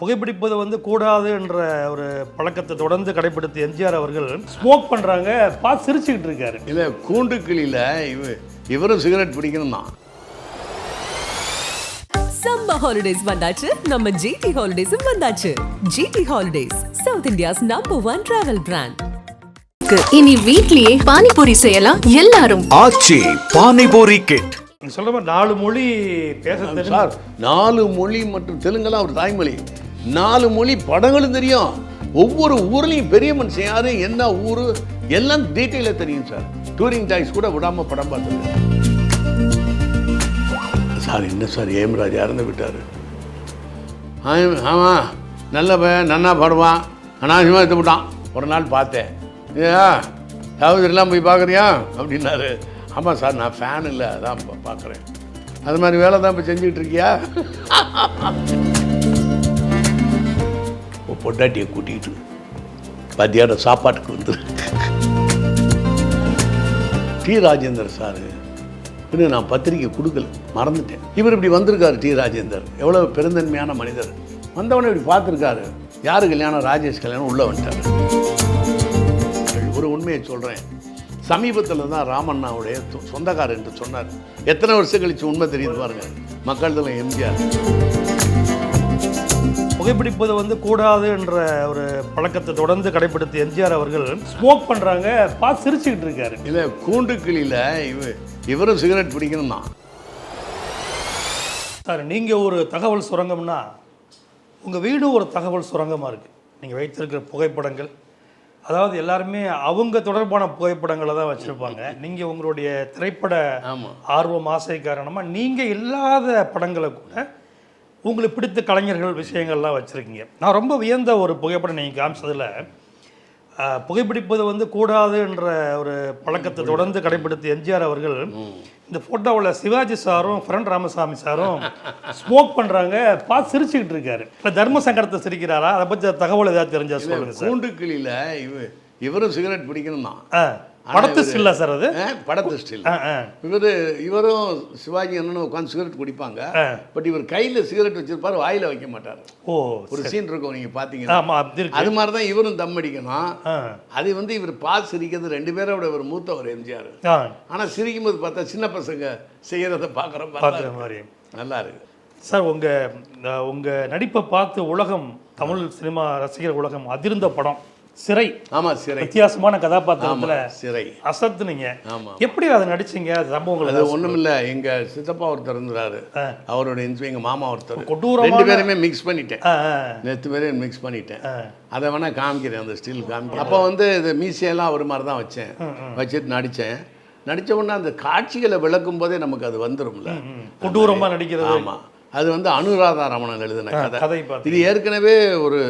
புகைப்பிடிப்பது வந்து கூடாது என்ற ஒரு பழக்கத்தை தொடர்ந்து கடைபிடித்த எம்ஜிஆர் அவர்கள் ஸ்மோக் பண்றாங்க பார்த்து சிரிச்சுக்கிட்டு இருக்காரு. இல்லை கூண்டு கிளியில் இவ இவரும் சிகரெட் பிடிக்கணும் தான் சம்மர் ஹாலிடேஸ் வந்தாச்சு நம்ம ஜிடி ஹாலிடேஸும் வந்தாச்சு. GT holidays South India's number one travel brand இனி வீட்லயே பானிபூரி செய்யலாம் எல்லாரும். ஆச்சி பானிபூரி கிட் நீங்க சொல்ற மாதிரி நாலு மொழி பேச சார் நாலு மொழி மற்றும் தெலுங்கெல்லாம் ஒரு தாய்மொழி. நாலு மொழி படங்களும் தெரியும். ஒவ்வொரு ஊர்லேயும் பெரிய மனுஷன் யாரு என்ன ஊர் எல்லாம் டீட்டெயிலாக தெரியும் சார். டூரிங் டாய்ஸ் கூட விடாம படம் பார்த்தது. சார் என்ன சார் ஏம்ராஜ் இறந்து விட்டார். ஆமாம் நல்ல பையன் நன்னா பாடுவான். அனாவசியமாக எடுத்து விட்டான் ஒரு நாள் பார்த்தேன். ஏயா சகோதரிலாம் போய் பார்க்குறியா? அப்படின்னாரு. ஆமாம் சார் நான் ஃபேன் இல்லை அதான் பார்க்குறேன். அது மாதிரி வேலை தான் இப்போ செஞ்சுக்கிட்டு இருக்கியா? பொண்டாட்டியை கூட்டிகிட்டு மத்தியான சாப்பாட்டுக்கு வந்து டி ராஜேந்தர் சார் இன்னும் நான் பத்திரிக்கை கொடுக்கல மறந்துட்டேன். இவர் இப்படி வந்திருக்காரு டி ராஜேந்தர். எவ்வளோ பெருந்தன்மையான மனிதர். வந்தவனை இப்படி பார்த்துருக்காரு. யாரு கல்யாணம்? ராஜேஷ் கல்யாணம் உள்ளே வந்துட்டார். ஒரு உண்மையை சொல்கிறேன் சமீபத்தில் தான் ராமண்ணாவுடைய சொந்தக்காரர் என்று சொன்னார். எத்தனை வருஷம் கழிச்சு உண்மை தெரியுது பாருங்க. மக்கள் எம்ஜிஆர். புகைப்பிடிப்பது வந்து கூடாது என்ற ஒரு பழக்கத்தை தொடர்ந்து கடைபிடித்த எம்ஜிஆர் அவர்கள் ஸ்மோக் பண்றாங்க பார்த்து சிரிச்சுக்கிட்டு இருக்காரு. இல்லை கூண்டு கிளியில் இவ இவரும் சிகரெட் பிடிக்கணும் தான் சார் நீங்க ஒரு தகவல் சுரங்கம்னா உங்க வீடு ஒரு தகவல் சுரங்கமா இருக்கு. நீங்க வைத்திருக்கிற புகைப்படங்கள் அதாவது எல்லாருமே அவங்க தொடர்பான புகைப்படங்களை தான் வச்சிருப்பாங்க. நீங்க உங்களுடைய திரைப்பட ஆர்வம் ஆசை காரணமா நீங்க இல்லாத படங்களை கூட உங்களுக்கு பிடித்த கலைஞர்கள் விஷயங்கள்லாம் வச்சிருக்கீங்க. நான் ரொம்ப வியந்த ஒரு புகைப்படம் நீங்க காமிச்சதுல புகைப்பிடிப்பது வந்து கூடாது என்ற ஒரு பழக்கத்தை தொடர்ந்து கடைபிடித்த எம்ஜிஆர் அவர்கள் இந்த போட்டோவில் சிவாஜி சாரும் ஃப்ரெண்ட் ராமசாமி சாரும் ஸ்மோக் பண்றாங்க பார்த்து சிரிச்சுக்கிட்டு இருக்காரு. இல்லை தர்ம சங்கடத்தை சிரிக்கிறாரா? அதை பற்றி தகவல் ஏதாவது தெரிஞ்சா சொல்லுங்க சார். கூண்டு கிளியில் இவ இவரும் சிகரெட் பிடிக்கணும் தான் படத்து ஸ்டில்லா சார் அது? படத்து ஸ்டில். இவர் இவரும் சிவாஜி அண்ணனும் உட்காந்து சிகரெட் குடிப்பாங்க. பட் இவர் கையில் சிகரெட் வச்சிருப்பாரு வாயில வைக்க மாட்டார். ஓ ஒரு சீன் இருக்கும் நீங்க பார்த்தீங்கன்னா அது மாதிரி தான் இவரும் தம் அடிக்கணும். அது வந்து இவர் பாஸ் சிரிக்கிறது ரெண்டு பேரோட இவர் மூத்தவர் எம்ஜிஆர். ஆ. ஆனா சிரிக்கும் போது பார்த்தா சின்ன பசங்க செய்யறத பார்க்குற பார்க்குற மாதிரி. நல்லா இருக்கு. சார் உங்க அஹ், உங்க நடிப்பை பார்த்து உலகம் தமிழ் சினிமா ரசிகர் உலகம் அதிர்ந்த படம். சிறை. ஆமா சிறை. வித்தியாசமான கதாபாத்திரத்துல சிறை. அசத்துனீங்க. ஆமா. எப்படி அதை நடிச்சீங்க? சம்பவங்கள் அது ஏதாவது ஒண்ணுமில்ல. எங்க சித்தப்பா ஒருத்தர் இருந்தாரு. அவரோட இன்ஸ் எங்க மாமா ஒருத்தர். கொடூரமான- ரெண்டு பேருமே மிக்ஸ் பண்ணிட்டேன். நேற்று பேரையும் மிக்ஸ் பண்ணிட்டேன். அதை வேணா காமிக்கிறேன் அந்த ஸ்டில் காமிக்கிறேன். அப்போ வந்து இது மீசையெல்லாம் ஒரு மாதிரி தான் வச்சேன். வச்சுட்டு நடித்தேன் நடித்த உடனே அந்த காட்சிகளை விளக்கும் போதே நமக்கு அது வந்துரும்ல. கொடூரமா நடிக்கிறது. ஆமா. அது வந்து அனுராதா ரமணன் எழுதின கதை. இது ஏற்கனவே ஒரு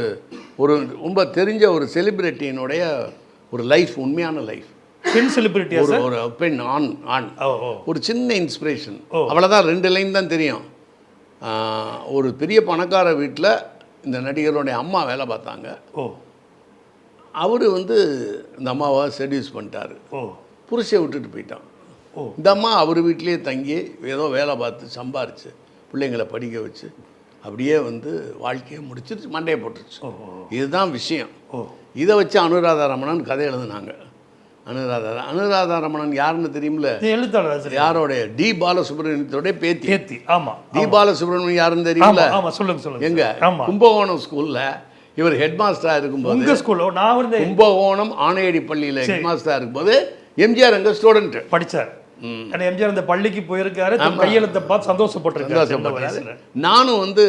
ஒரு ரொம்ப தெரிஞ்ச ஒரு செலிபிரிட்டியினுடைய ஒரு லைஃப் உண்மையான லைஃப் பெண் செலிபிரிட்டியா ஒரு ஒரு பெண் ஆண் ஆண். ஒரு சின்ன இன்ஸ்பிரேஷன். அவ்வளோதான் ரெண்டு லைன் தான் தெரியும். ஒரு பெரிய பணக்கார வீட்டில் இந்த நடிகருடைய அம்மா வேலை பார்த்தாங்க. ஓ. அவர் வந்து இந்த அம்மாவை செடியூஸ் பண்ணிட்டாரு. ஓ. புருஷை விட்டுட்டு போயிட்டான். ஓ. இந்த அம்மா அவர் வீட்டிலேயே தங்கி ஏதோ வேலை பார்த்து சம்பாரிச்சு பிள்ளைங்களை படிக்க வச்சு அப்படியே வந்து வாழ்க்கையை முடிச்சிருச்சு மண்டையை போட்டுருச்சு. இதுதான் விஷயம். இதை வச்சு அனுராதா ரமணன் கதை எழுதுனாங்க. அனுராதா அனுராதா ரமணன் யாருன்னு தெரியுமில்ல இது எழுத்தாளர் யாரோடைய? டி பாலசுப்ரமணியத்தோடைய பேத்தி. கேத்தி ஆமா டி பாலசுப்ரமணியம் யாருன்னு ஆமா தெரியுமில்ல ஆமா சொல்லுங்க சொல்லுங்க எங்க? கும்பகோணம் ஸ்கூல்ல இவர் ஹெட் மாஸ்டரா இருக்கும்போது உங்க ஸ்கூல்ல நான் வந்து கும்பகோணம் ஆணையடி பள்ளியில ஹெட் மாஸ்டரா இருக்கும்போது எம்ஜிஆர் அங்க ஸ்டூடெண்ட் படிச்சார். ஏன்னா எம்ஜிஆர் இந்த பள்ளிக்கு போயிருக்காரு கையெழுத்தை பார்த்து சந்தோஷப்பட்டிருக்காரு. நானும் வந்து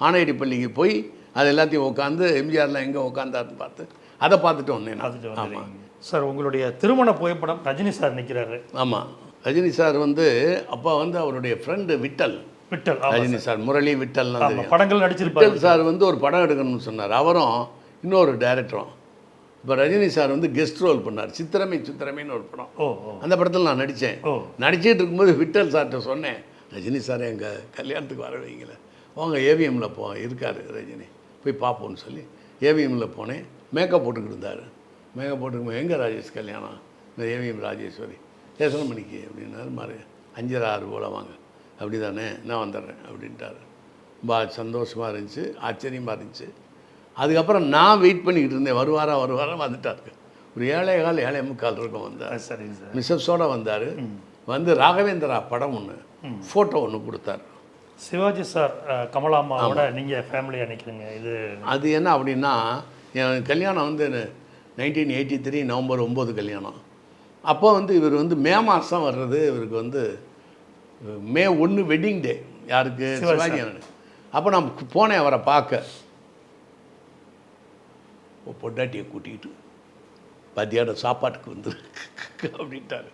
ஆணையடி பள்ளிக்கு போய் அது எல்லாத்தையும் உட்காந்து எம்ஜிஆர்லாம் எங்க உட்காந்தாருன்னு பார்த்து அதை பார்த்துட்டு வந்தேன். பார்த்துட்டு ஆமா. வந்துடுறீங்க. சார் உங்களுடைய திருமண புகைப்படம் ரஜினி சார் நிக்கிறாரு. ஆமா. ரஜினி சார் வந்து அப்பா வந்து அவருடைய ஃப்ரெண்டு விட்டல். விட்டல் ரஜினி சார். முரளி தெரியும். படங்கள் நடிச்சிருப்பாரு. விட்டல் சார் வந்து ஒரு படம் எடுக்கணும்னு சொன்னார். அவரும் இன்னொரு டைரக்டரும் இப்போ ரஜினி சார் வந்து கெஸ்ட் ரோல் பண்ணார். சித்திரமே சித்திரமேன்னு ஒரு படம். அந்த படத்தில் நான் நடித்தேன் ஓ. நடிச்சிட்டு இருக்கும்போது விட்டல் சார்கிட்ட சொன்னேன் ரஜினி சார் எங்கள் கல்யாணத்துக்கு வர வைங்களேன் வாங்க ஏவிஎம்மில் போ இருக்கார் ரஜினி. போய் பார்ப்போம்னு சொல்லி. ஏவிஎம்மில் போனேன். மேக்கப் போட்டுக்கிட்டு இருந்தார். மேக்கப் போட்டுக்கும் எங்கே ராஜேஷ் கல்யாணம்? இந்த ஏவிஎம் ராஜேஸ்வரி. எத்தனை மணிக்கு அப்படின்னாரு. மாதிரி அஞ்சரை ஆறு போல் வாங்க. அப்படி தானே நான் வந்துடுறேன் அப்படின்ட்டாரு. ரொம்ப சந்தோஷமாக இருந்துச்சு. ஆச்சரியமாக இருந்துச்சு. அதுக்கப்புறம் நான் வெயிட் பண்ணிக்கிட்டு இருந்தேன். வருவாரா வருவாரா வந்துட்டாரு. ஒரு ஏழை கால் ஏழை முக்கால் இருக்கும் வந்தார். சரிங்க சார் மிஸ்ஸஸோட வந்தார். வந்து ராகவேந்திரா படம் ஒன்று ஃபோட்டோ ஒன்று கொடுத்தாரு. சிவாஜி சார் அஹ், கமலாம்மாவோட நீங்கள் ஃபேமிலியாக நிற்கிறீங்க இது அது என்ன அப்படின்னா என் கல்யாணம் வந்து நைன்டீன் எயிட்டி த்ரீ நவம்பர் ஒம்பது கல்யாணம். அப்போ வந்து இவர் வந்து மே மாதம் வர்றது இவருக்கு வந்து மே ஒன்று வெட்டிங் டே யாருக்கு? சிவாஜி அப்போ நான் போனேன் அவரை பார்க்க. பொண்டாட்டியை கூட்டிகிட்டு மத்தியான சாப்பாட்டுக்கு வந்து அப்படின்ட்டாரு.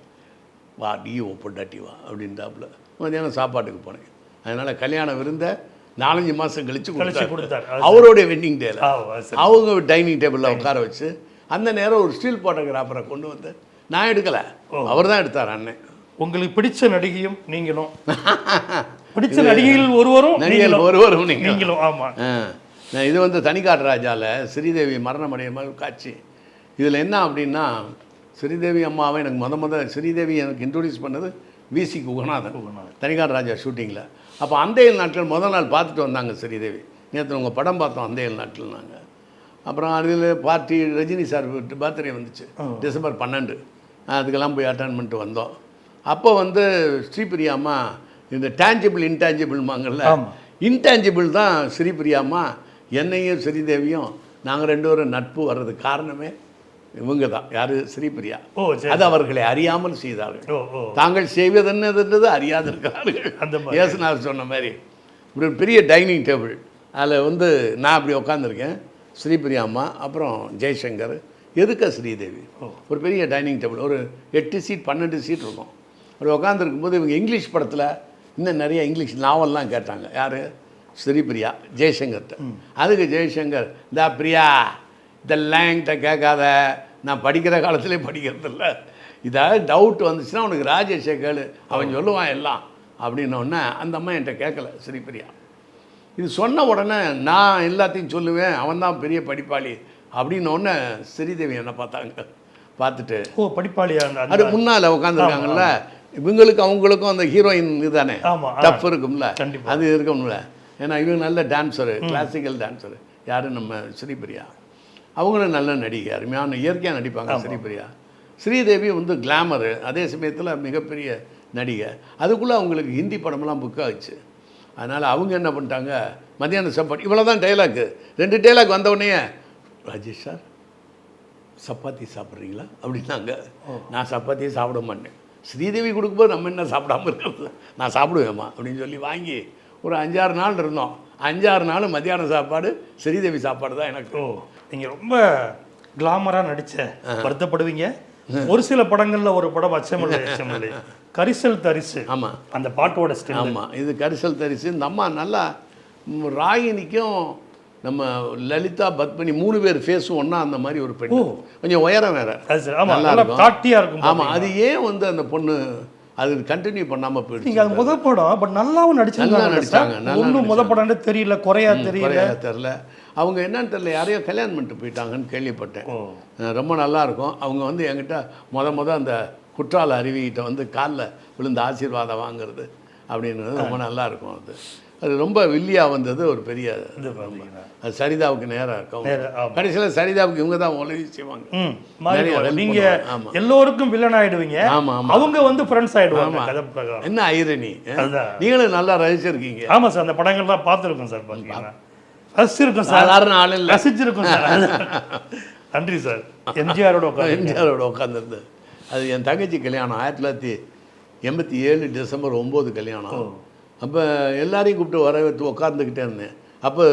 வா நீ உன் பொண்டாட்டி வா அப்படின்ட்டாப்புல மத்தியானம் சாப்பாட்டுக்கு போனேன். அதனால் கல்யாண விருந்த நாலஞ்சு மாதம் கழிச்சு கொடுத்தாரு. அவருடைய வெட்டிங் டேல. அவங்க டைனிங் டேபிளில் உட்கார வச்சு அந்த நேரம் ஒரு ஸ்டீல் ஃபோட்டோகிராஃபரை கொண்டு வந்து நான் எடுக்கலை. அவர் தான் எடுத்தார் அண்ணன். உங்களுக்கு பிடிச்ச நடிகையும் நீங்களும். பிடிச்ச நடிகைகள் ஒருவரும் நீங்களும். ஒருவரும் நீங்களும். ஆமாம் இது வந்து தனிக்காட்டு ராஜாவில் ஸ்ரீதேவி மரணமடைய மாதிரி காட்சி. இதில் என்ன அப்படின்னா ஸ்ரீதேவி அம்மாவை எனக்கு முத முத ஸ்ரீதேவி எனக்கு இன்ட்ரோடியூஸ் பண்ணது விசி குகநாதன். தனிக்காட்டு ராஜா ஷூட்டிங்கில் அப்போ அந்தையல் நாட்கள் முதல் நாள் பார்த்துட்டு வந்தாங்க ஸ்ரீதேவி. நேற்று உங்கள் படம் பார்த்தோம் அந்தையல் நாட்கள் நாங்கள் அப்புறம் அதில் பார்ட்டி ரஜினி சார் பர்த்டே வந்துச்சு. டிசம்பர் பன்னெண்டு. அதுக்கெல்லாம் போய் அட்டன் பண்ணிட்டு வந்தோம். அப்போ வந்து ஸ்ரீபிரியா அம்மா இந்த டேஞ்சிபிள் இன்டாஞ்சிபிள்மாங்கல்ல. இன்டாஞ்சிபிள் தான் ஸ்ரீபிரியாம்மா என்னையும் ஸ்ரீதேவியும் நாங்கள் ரெண்டு பேரும் நட்பு வர்றதுக்கு காரணமே இவங்க தான் யார்? ஸ்ரீபிரியா. ஓ அது அவர்களை அறியாமல் செய்தார்கள். தாங்கள் செய்வதென்னதுன்றது அறியாதிருக்கிறார்கள். அந்த. இயேசுநாதர் சொன்ன மாதிரி. ஒரு பெரிய டைனிங் டேபிள். அதில் வந்து நான் அப்படி உட்காந்துருக்கேன் ஸ்ரீபிரியா அம்மா அப்புறம் ஜெய்சங்கர். எதுக்க ஸ்ரீதேவி? ஒரு பெரிய டைனிங் டேபிள். ஒரு எட்டு சீட் பன்னெண்டு சீட் இருக்கும். அப்படி உட்காந்துருக்கும்போது இவங்க இங்கிலீஷ் படத்தில் இன்னும் நிறைய இங்கிலீஷ் நாவல்லாம் கேட்டாங்க. யார்? ஸ்ரீபிரியா ஜெய்சங்கர்கிட்ட. அதுக்கு ஜெய்சங்கர் இந்த பிரியா இதெல்லாம் என்கிட்ட கேட்காத. நான் படிக்கிற காலத்திலே படிக்கிறதில்ல. இதாவது டவுட் வந்துச்சுன்னா உனக்கு ராஜேஷை கேளு. அவன் சொல்லுவான் எல்லாம். அப்படின்னோடனே அந்த அம்மா என்கிட்ட கேட்கல ஸ்ரீபிரியா. இது சொன்ன உடனே நான் எல்லாத்தையும் சொல்லுவேன் அவன் தான் பெரிய படிப்பாளி. அப்படின்னோடனே ஸ்ரீதேவி என்னை பார்த்தாங்க. பார்த்துட்டு ஓ படிப்பாளியா அது முன்னால் உட்காந்துருக்காங்கல்ல இவங்களுக்கு அவங்களுக்கும் அந்த ஹீரோயின் இதுதானே. டஃப் இருக்கும்ல. அது இருக்கும்ல. ஏன்னா இவங்க நல்ல டான்ஸரு கிளாசிக்கல் டான்ஸரு யாரு? நம்ம ஸ்ரீபிரியா. அவங்களும் நல்ல நடிகை அருமையான இயற்கையாக நடிப்பாங்க ஸ்ரீபிரியா. ஸ்ரீதேவி வந்து கிளாமரு அதே சமயத்தில் மிகப்பெரிய நடிகை. அதுக்குள்ளே அவங்களுக்கு ஹிந்தி படமெல்லாம் புக் ஆச்சு அதனால் அவங்க என்ன பண்ணிட்டாங்க? மத்தியான சாப்பாடு இவ்வளோ தான் டைலாக்கு ரெண்டு டைலாக் வந்தவுடனே ராஜேஷ் சார் சப்பாத்தி சாப்பிட்றீங்களா? அப்படின்னாங்க. நான் சப்பாத்தியே சாப்பிட மாட்டேன். ஸ்ரீதேவி கொடுக்கும்போது நம்ம என்ன சாப்பிடாம இருக்கிறது? நான் சாப்பிடுவேம்மா அப்படின்னு சொல்லி வாங்கி ஒரு அஞ்சாறு நாள் இருந்தோம். அஞ்சாறு நாள் மத்தியான சாப்பாடு ஸ்ரீதேவி சாப்பாடு தான் எனக்கு. ஓ நீங்க ரொம்ப கிளாமரா நடிச்ச வருத்தப்படுவீங்க. ஒரு சில படங்கள்ல ஒரு படம் அச்சமில்லை அச்சமில்லை கரிசல் தரிசு. ஆமாம் அந்த பாட்டோட ஸ்டில் ஆமாம் இது கரிசல் தரிசு. இந்த அம்மா நல்லா ராகினிக்கும் நம்ம லலிதா பத்மினி மூணு பேர் ஃபேஸும் ஒன்றா அந்த மாதிரி ஒரு பெண் கொஞ்சம் உயரம் வேற. அது சரி. ஆமா நல்லா இருக்கும். ஆமாம் அது ஏன் வந்து அந்த பொண்ணு அது கண்டினியூ பண்ணாமல் போயிடுச்சு. நீங்க அது முத படம் பட் நல்லாவும் நடிச்சிருந்தாங்க நடிச்சாங்க, நல்லா ஒன்றும் முத படம்னு தெரியல குறையா தெரியல. குறையா தெரில அவங்க என்னன்னு தெரியல யாரையோ கல்யாணம் பண்ணிட்டு போயிட்டாங்கன்னு கேள்விப்பட்டேன். ரொம்ப நல்லா இருக்கும். அவங்க வந்து என்கிட்ட முத முத அந்த குற்றால அருவிகிட்ட வந்து காலில் விழுந்த ஆசீர்வாதம் வாங்குறது அப்படின்றது ரொம்ப நல்லா இருக்கும் அது. அது ரொம்ப வில்லியா வந்தது ஒரு பெரிய. அது. சரிதாவுக்கு நேராக இருக்கும். கடைசியில் சரிதாவுக்கு இவங்க தான் உதவி செய்வாங்க. ம், மாறி நிறைய வரும். help நீங்க பண்ணுவாங்க. ஆமா. எல்லோருக்கும் வில்லன் ஆயிடுவீங்க. ஆமா, ஆமா. அவங்க வந்து ஃப்ரெண்ட்ஸ் பிரகாரம். என்ன ஐரணி. நீங்களும் நல்லா ரசிச்சிருக்கீங்க. ஆமா சார். அந்த படங்கள்லாம் பார்த்துருக்கோம் சார் பார்த்தீங்கன்னா ரசிச்சிருக்கோம் சார். சாதாரண ஆள் இல்லை. ரசிச்சிருக்கோம் சார். நன்றி சார். எம்ஜிஆரோட உட்காந்து எம்ஜிஆரோட உட்காந்துருந்து அது என் தங்கச்சி கல்யாணம். ஆயிரத்தி தொள்ளாயிரத்தி எண்பத்தி ஏழு டிசம்பர் ஒம்பது கல்யாணம். அப்போ எல்லாரையும் கூப்பிட்டு வர வைத்து உட்காந்துக்கிட்டே இருந்தேன். அப்போ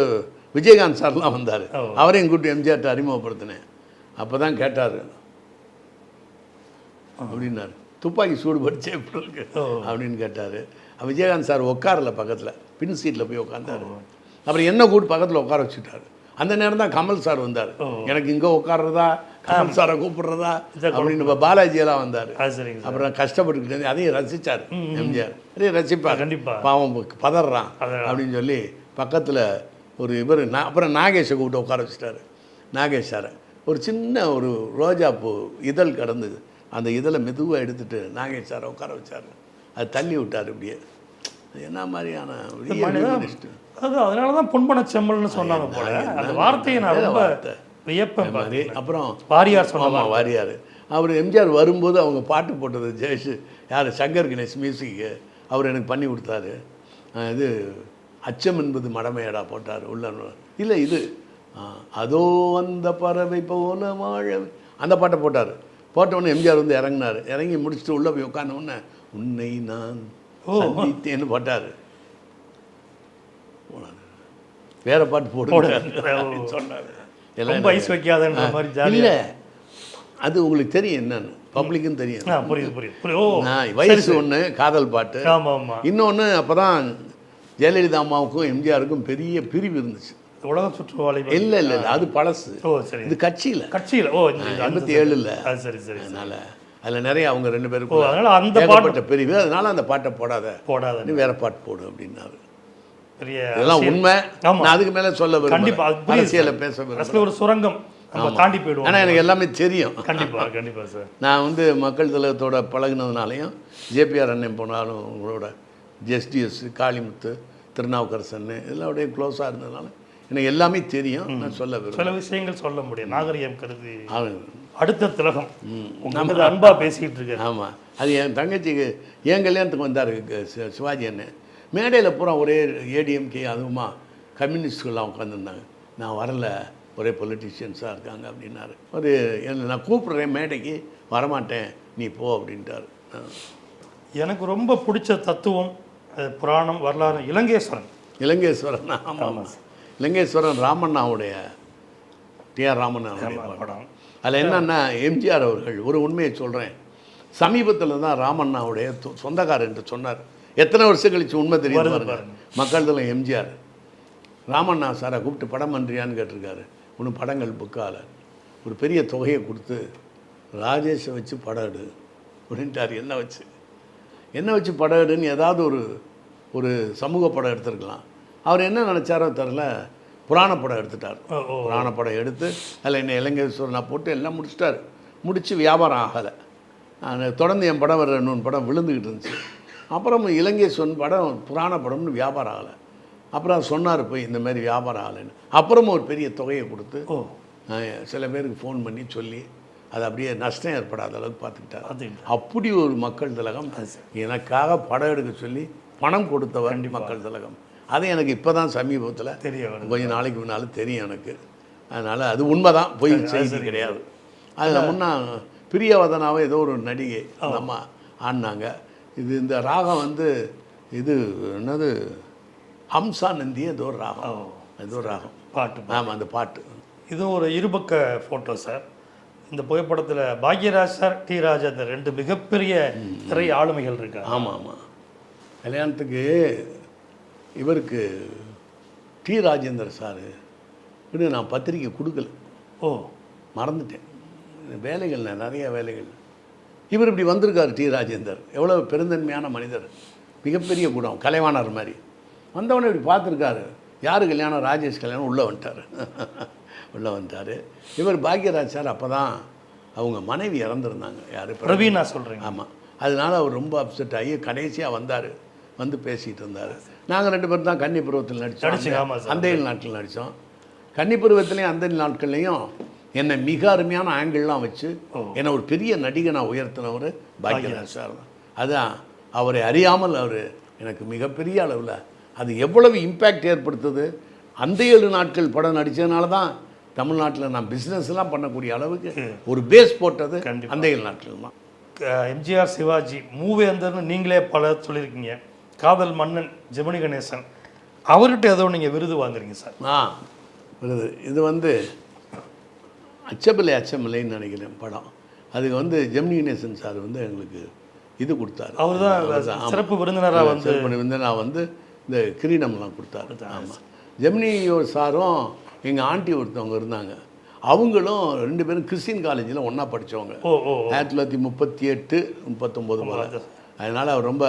விஜயகாந்த் சார்லாம் வந்தார். அவரையும் கூப்பிட்டு எம்ஜிஆர்ட்ட அறிமுகப்படுத்தினேன். அப்போ தான் கேட்டார் அப்படின்னாரு. துப்பாக்கி சூடு படிச்சே எப்படி இருக்கு. அப்படின்னு கேட்டார். விஜயகாந்த் சார் உட்காரல பக்கத்தில். பின் சீட்டில் போய் உட்காந்தாரு அப்புறம் என்ன கூப்பிட்டு பக்கத்தில் உட்கார வச்சுட்டாரு. அந்த நேரம் தான் கமல் சார் வந்தார். எனக்கு இங்கே உட்கார்றதா கமல் சாரை கூப்பிடுறதா அப்படின்னு இப்போ பாலாஜியெல்லாம் வந்தார். சரிங்க சார். அப்புறம் கஷ்டப்பட்டுக்கிட்டு அதையும் ரசிச்சார் எம்ஜிஆர். அதையும் ரசிப்பார். கண்டிப்பா. பாவம் பதறான். அப்படின்னு சொல்லி பக்கத்தில் ஒரு இவர் நான் அப்புறம் நாகேஷை கூப்பிட்டு உட்கார வச்சுட்டாரு. நாகேஷ் சாரை. ஒரு சின்ன ஒரு ரோஜாப்பூ இதழ் கடந்தது அந்த இதழை மெதுவாக எடுத்துட்டு நாகேஷ் சாரை உட்கார வச்சார். அது தள்ளி விட்டார் இப்படியே. என்ன மாதிரியான. அது அதனால தான் பொன்பன செம்மல்னு சொன்னாங்க போல. அந்த வார்த்தையை நான் ரொம்ப அது மாதிரி. அப்புறம் வாரியார் சொன்ன ஆமாம் வாரியார். அவர் எம்ஜிஆர் வரும்போது அவங்க பாட்டு போட்டது ஜெயஷ் யார்? சங்கர் கணேஷ் மியூசிக்கு. அவர் எனக்கு பண்ணி கொடுத்தாரு. இது அச்சம் என்பது மடமையடா போட்டார் உள்ள இல்லை இது அதோ அந்த பறவை போல வாழ அந்த பாட்டை போட்டார். போட்டவுடனே எம்ஜிஆர் வந்து இறங்கினார். இறங்கி முடிச்சுட்டு உள்ளே போய் உட்கார்ந்த உடனே உன்னை நான் சந்தித்தேன்னு போட்டார். வேற பாட்டு அப்படின்னு சொன்னார். ரொம்ப ஐஸ் வைக்காதன்ற மாதிரி ஜாலியா. இல்லை அது உங்களுக்கு தெரியும் என்னன்னு. பப்ளிக்கும் தெரியும். புரியுது புரியுது. வயசு ஒன்று காதல் பாட்டு. இன்னொன்று அப்போ தான் ஜெயலலிதா அம்மாவுக்கும் எம்ஜிஆருக்கும் பெரிய பிரிவு இருந்துச்சு. உலக சுற்றுவாளி இல்லை இல்லை இல்லை அது பழசு. இது கட்சியில். கட்சியில. ஓ எண்பத்தி ஏழுல. அது சரி சரி அதனால அதில் நிறைய அவங்க ரெண்டு பேருக்கும் அதனால அந்த பாட்டு பிரிவு. அதனால அந்த பாட்டை போடாத. போடாத. வேற பாட்டு போடு அப்படின்னாரு. பெரிய இதெல்லாம். உண்மை. நான் அதுக்கு மேலே சொல்ல கண்டிப்பா அது விரும்பல புரியுது அரசியலை. பேச அரசியல் ஒரு சுரங்கம். நம்ம தாண்டி போயிடுவோம். ஆனால் எனக்கு எல்லாமே தெரியும். கண்டிப்பா கண்டிப்பா சார். நான் வந்து மக்கள் திலகத்தோட பழகுனதுனாலையும் ஜேபிஆர் அண்ணன் போனாலும் உங்களோட ஜெஸ்டிஎஸ் காளிமுத்து திருநாவுக்கரசன் இதெல்லாம் அப்படியே க்ளோஸாக இருந்ததுனால எனக்கு எல்லாமே தெரியும். நான் சொல்ல சில விஷயங்கள் சொல்ல முடியும். நாகரிகம் கருதி அடுத்த திலகம். உங்களுக்கு அன்பா பேசிட்டு இருக்காரு. ஆமாம் அது என் தங்கச்சிக்கு என் கல்யாணத்துக்கு வந்தார் சிவாஜி அண்ணன். மேடையில் பூரா ஒரே ஏடிஎம்கே அதுவுமா கம்யூனிஸ்டுகள்லாம் உட்காந்துருந்தாங்க நான் வரல ஒரே பொலிட்டிஷியன்ஸாக இருக்காங்க அப்படின்னாரு. ஒரு என்ன நான் கூப்பிடுறேன் மேடைக்கு வரமாட்டேன் நீ போ அப்படின்ட்டாரு. எனக்கு ரொம்ப பிடிச்ச தத்துவம் புராணம் வரலாறு இலங்கேஸ்வரன். இலங்கேஸ்வரன் ஆமாம் இலங்கேஸ்வரன் ராமண்ணாவுடைய டிஆர் ஆமா, படம். அதில் என்னன்னா எம்ஜிஆர் அவர்கள் ஒரு உண்மையை சொல்கிறேன் சமீபத்தில் தான் ராமண்ணாவுடைய சொந்தக்காரர் என்று சொன்னார். எத்தனை வருஷம் கழிச்சு உண்மை தெரியும் பாருங்க. மக்கள் தலம் எம்ஜிஆர். ராமண்ணா சாரை கூப்பிட்டு படம் பண்ணுறியான்னு கேட்டிருக்காரு. ஒன்று படங்கள் புக்கால ஒரு பெரிய தொகையை கொடுத்து ராஜேஷை வச்சு படம் எடு. அப்படின்ட்டார். என்ன வச்சு? என்ன வச்சு படம் எடுன்னு ஏதாவது ஒரு ஒரு சமூக படம் எடுத்திருக்கலாம். அவர் என்ன நினச்சாரோ தெரில புராண படம் எடுத்துட்டார். புராண படம் எடுத்து அதில் என்ன இலங்கேஸ்வரனை போட்டு எல்லாம் முடிச்சிட்டார். முடித்து வியாபாரம் ஆகலை. தொடர்ந்து என் படம் வர இன்னொன்று படம் விழுந்துக்கிட்டு இருந்துச்சு. அப்புறம் இலங்கேஸ்வரன் படம் புராண படம்னு வியாபாரம் ஆகலை. அப்புறம் சொன்னார் போய் இந்த மாதிரி வியாபாரம் ஆகலைன்னு. அப்புறமும் ஒரு பெரிய தொகையை கொடுத்து ஓ. சில பேருக்கு ஃபோன் பண்ணி சொல்லி அது அப்படியே நஷ்டம் ஏற்படாத அளவுக்கு பார்த்துக்கிட்டார். அப்படி ஒரு மக்கள் திலகம். எனக்காக படம் எடுக்க சொல்லி பணம் கொடுத்தவர் மக்கள் திலகம். அது எனக்கு இப்போ தான் சமீபத்தில் தெரிய வருது. கொஞ்ச நாளைக்கு முன்னால் தெரியும் எனக்கு. அதனால் அது உண்மை தான் பொய் செய்தி கிடையாது. அதில் முன்னா பிரியவதனாவை ஏதோ ஒரு நடிகை அந்த அம்மா ஆடினாங்க இது இந்த ராகம் வந்து இது என்னது ஹம்சா நந்தி ஏதோ ஒரு ராகம். ஏதோ ஒரு ராகம். பாட்டு ஆமாம் அந்த பாட்டு. இது ஒரு இருபக்க ஃபோட்டோ சார் இந்த புகைப்படத்தில் பாக்யராஜ் சார் டி ராஜா இந்த ரெண்டு மிகப்பெரிய திரை ஆளுமைகள் இருக்காங்க. ஆமாம் ஆமாம் கல்யாணத்துக்கு இவருக்கு டி ராஜேந்தர் சார் இன்னும் நான் பத்திரிக்கை கொடுக்கல. ஓ. மறந்துட்டேன். வேலைகள் நிறைய வேலைகள். இவர் இப்படி வந்திருக்கார் டி ராஜேந்தர். எவ்வளோ பெருந்தன்மையான மனிதர். மிகப்பெரிய குணம் கலைவாணர் மாதிரி. வந்தவொடனே இப்படி பார்த்துருக்காரு. யார் கல்யாணம்? ராஜேஷ் கல்யாணம் உள்ளே வந்துட்டார். உள்ளே வந்துட்டார். இவர் பாக்யராஜ் சார் அப்போ தான் அவங்க மனைவி இறந்துருந்தாங்க. யார்? பிரவீனா. சொல்கிறீங்க ஆமாம் அதனால அவர் ரொம்ப அப்செட் ஆகி கடைசியாக வந்தார். வந்து பேசிகிட்டு இருந்தார். நாங்கள் ரெண்டு பேரும் தான் கன்னி பருவத்தில் நடித்தோம். அந்தையில் நாட்டில் நடித்தோம் கன்னி பருவத்துலேயும் அந்த நாட்கள்லையும் என்னை மிக அருமையான ஆங்கிள்லாம் வச்சு என்னை ஒரு பெரிய நடிகை நான் உயர்த்தினவர் பாக்யராஜ் சார். தான் அதான் அவரை அறியாமல் அவர் எனக்கு மிகப்பெரிய அளவில் அது எவ்வளவு இம்பேக்ட் ஏற்படுத்துது. அந்த ஏழு நாட்கள் படம் நடித்ததுனால தான் தமிழ்நாட்டில் நான் பிஸ்னஸ்லாம் பண்ணக்கூடிய அளவுக்கு ஒரு பேஸ் போட்டது. அந்த ஏழு நாட்கள் தான். எம்ஜிஆர் சிவாஜி மூவேந்தர்னு நீங்களே பல சொல்லியிருக்கீங்க. காதல் மன்னன் ஜெமினி கணேசன். அவர்கிட்ட ஏதோ நீங்கள் விருது வாங்குறீங்க சார். ஆ விருது. இது வந்து அச்சமில்லை அச்சமில்லைன்னு நினைக்கிறேன் படம். அதுக்கு வந்து ஜெமினி கணேசன் சார் வந்து எங்களுக்கு இது கொடுத்தாரு. அவர்தான், ஆமா. சிறப்பு விருந்தினரா வந்து சிறப்பு விருந்தினராக வந்து இந்த கிரீடம்லாம் கொடுத்தாரு. ஆமாம் ஜெமினி சாரும் எங்கள் ஆண்டி ஒருத்தவங்க இருந்தாங்க. அவங்களும் ரெண்டு பேரும் கிறிஸ்டின் காலேஜில் ஒன்றா படித்தவங்க ஆயிரத்தி தொள்ளாயிரத்தி முப்பத்தி எட்டு முப்பத்தொம்போது போல். அதனால் அவர் ரொம்ப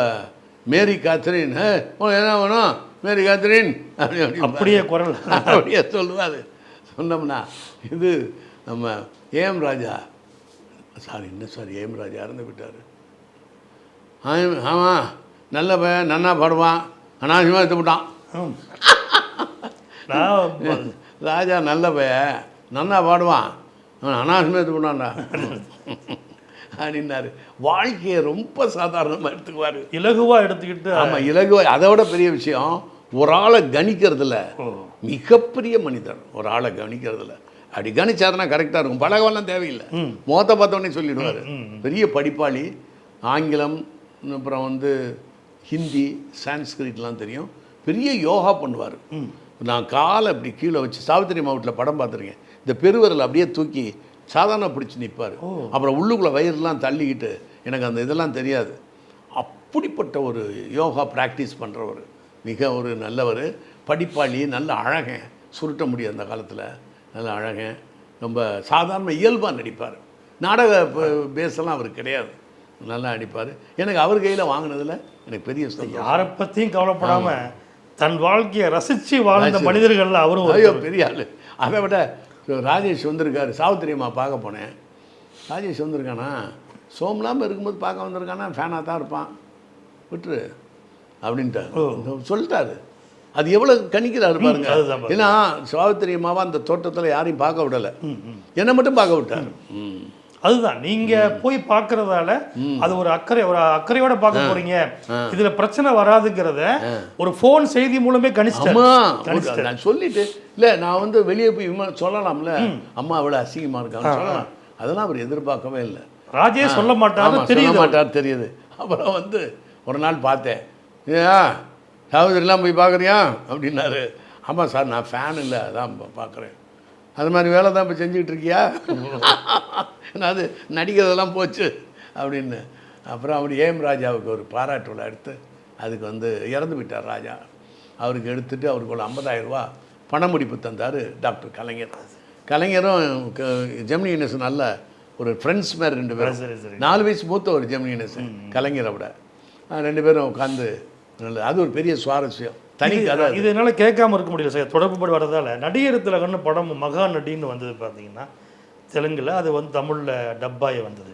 மேரி காத்ரின் "ஏ, உனக்கு என்ன வேணும்? மேரி காத்ரின் அப்படி அப்படி அப்படியே குரல். அப்படியே சொல்லுவார். சொன்னோம்னா இது நம்ம ஏஎம் ராஜா சாரி என்ன சார் ஏஎம் ராஜா இறந்து விட்டார் ஆமாம் நல்ல பையன் நன்னா பாடுவான் அனாவசியமாக எடுத்து விட்டான் ராஜா நல்ல பையன் நன்னா பாடுவான் அவன் அனாசமே இது பண்ணான்டா அப்படின்னாரு. வாழ்க்கையை ரொம்ப சாதாரணமாக எடுத்துக்குவார். இலகுவா எடுத்துக்கிட்டு ஆமாம் இலகுவா அதை விட பெரிய விஷயம் ஒரு ஆளை கணிக்கிறதுல மிகப்பெரிய மனிதர் ஒரு ஆளை கணிக்கிறதுல. அப்படி கணிச்சாருன்னா கரெக்டாக இருக்கும். பழகவெல்லாம் தேவையில்லை. முகத்தை பார்த்தோன்னே சொல்லிடுவார். பெரிய படிப்பாளி ஆங்கிலம் அப்புறம் வந்து ஹிந்தி சான்ஸ்கிரிட்லாம் தெரியும். பெரிய யோகா பண்ணுவார். நான் காலை அப்படி கீழே வச்சு சாவித்திரி மாவட்டத்தில் படம் பார்த்துருக்கேன். இந்த பெருவிரல் அப்படியே தூக்கி சாதாரண பிடிச்சி நிற்பார் அப்புறம் உள்ளுக்குள்ளே வயிறுலாம் தள்ளிக்கிட்டு எனக்கு அந்த இதெல்லாம் தெரியாது. அப்படிப்பட்ட ஒரு யோகா ப்ராக்டிஸ் பண்ணுறவர் மிக ஒரு நல்லவர். படிப்பாளி நல்ல அழகன். சுருட்ட முடியும் அந்த காலத்தில். நல்ல அழகன் ரொம்ப சாதாரண இயல்பாக நடிப்பார். நாடக பேசலாம் அவர் கிடையாது. நல்லா நடிப்பார். எனக்கு அவர் கையில் வாங்கினதில் எனக்கு பெரிய யாரை பத்தியும் கவலைப்படாம தன் வாழ்க்கையை ரசிச்சு வாழ்ந்த மனிதர்கள்ல அவரும் ஐயோ பெரிய ஆள். அதை விட ராஜேஷ் வந்திருக்காரு. சாவித்திரி அம்மா பார்க்க போனேன். ராஜேஷ் வந்திருக்கானா? சோம்லாமல் இருக்கும்போது பார்க்க வந்திருக்கானா? ஃபேனாக தான் இருப்பான். விட்டுரு. அப்படின்ட்டார். சொல்லிட்டாரு. அது எவ்வளோ கணிக்கிறாரு பாருங்க. ஏன்னா சாவித்திரி அம்மாவை அந்த தோட்டத்தில் யாரையும் பார்க்க விடலை. என்னை மட்டும் பார்க்க விட்டார். அதுதான் நீங்க போய் பார்க்கறதால அது ஒரு அக்கறை ஒரு அக்கறையோட பார்க்க போறீங்க. இதுல பிரச்சனை வராதுங்கிறத ஒரு ஃபோன் செய்தி மூலமே கணிச்சிட்டாரு. நான் சொல்லிட்டு இல்லை நான் வந்து வெளியே போய் விம- சொல்லலாம்ல. அம்மா அவ்வளோ அசிங்கமாக இருக்கான்னு சொல்லலாம். அதெல்லாம் அவர் எதிர்பார்க்கவே இல்லை. ராஜே சொல்ல மாட்டாரு தெரியுது. மாட்டார் தெரியுது. அப்புறம் வந்து ஒரு நாள் பார்த்தேன். ஏன்? சகோதரிலாம் போய் பார்க்குறியா? அப்படின்னாரு. ஆமாம் சார் நான் ஃபேன் இல்லை அதான் பார்க்குறேன். அது மாதிரி வேலை தான் இப்போ செஞ்சுக்கிட்டு இருக்கியா? நான் அது நடிக்கிறதெல்லாம் போச்சு அப்படின்னு. அப்புறம் அவர் ஏம் ராஜாவுக்கு ஒரு பாராட்டு விழா எடுத்து அதுக்கு வந்து இறந்து விட்டார் ராஜா. அவருக்கு எடுத்துட்டு அவருக்கு ஒரு 50000 ரூபா பண முடிப்பு தந்தார் டாக்டர் கலைஞர். கலைஞரும் ஜெமினி கணேசன் நல்ல ஒரு ஃப்ரெண்ட்ஸ் மாதிரி ரெண்டு பேரும். சரி. நாலு வயசு மூத்த ஒரு ஜெமினி கணேசன் கலைஞரை விட ரெண்டு பேரும் உட்காந்து நல்ல அது ஒரு பெரிய சுவாரஸ்யம். தனி கதை என்னால கேட்காம இருக்க முடியல சார். தொடர்பு படி வரதால நடிகர் திலகன்னு படம் மகா நடின்னு வந்தது பார்த்தீங்கன்னா தெலுங்குல அது வந்து தமிழ்ல டப்பாய் வந்தது.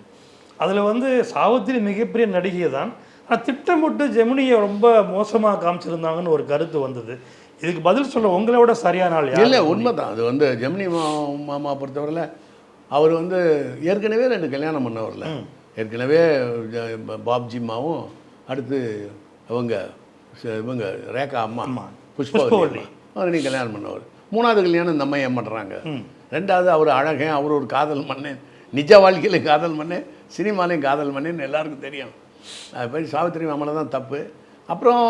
அதுல வந்து சாவித்திரி மிகப்பெரிய நடிகை தான். ஆனால் திட்டமிட்டு ஜெமினியை ரொம்ப மோசமா காமிச்சிருந்தாங்கன்னு ஒரு கருத்து வந்தது. இதுக்கு பதில் சொல்ல உங்களை விட சரியான ஆள் இல்லை உண்மைதான். அது வந்து ஜெமினி மா மாமா பொறுத்தவரையில் அவர் வந்து ஏற்கனவே ரெண்டு கல்யாணம் பண்ணவரில். ஏற்கனவே பாப்ஜிம்மாவும் அடுத்து இவங்க இவங்க ரேகா அம்மா. அவர் நீ கல்யாணம் பண்ணவர். மூணாவது கல்யாணம் இந்த அம்மா ஏன் பண்ணுறாங்க ரெண்டாவது அவர் அழகன் அவர் ஒரு காதல் மன்னன் நிஜ வாழ்க்கையில காதல் மன்னன் சினிமாலையும் காதல் மன்னன் எல்லாருக்கும் தெரியும். அது மாதிரி சாவித்திரி மாமலை தான் தப்பு. அப்புறம்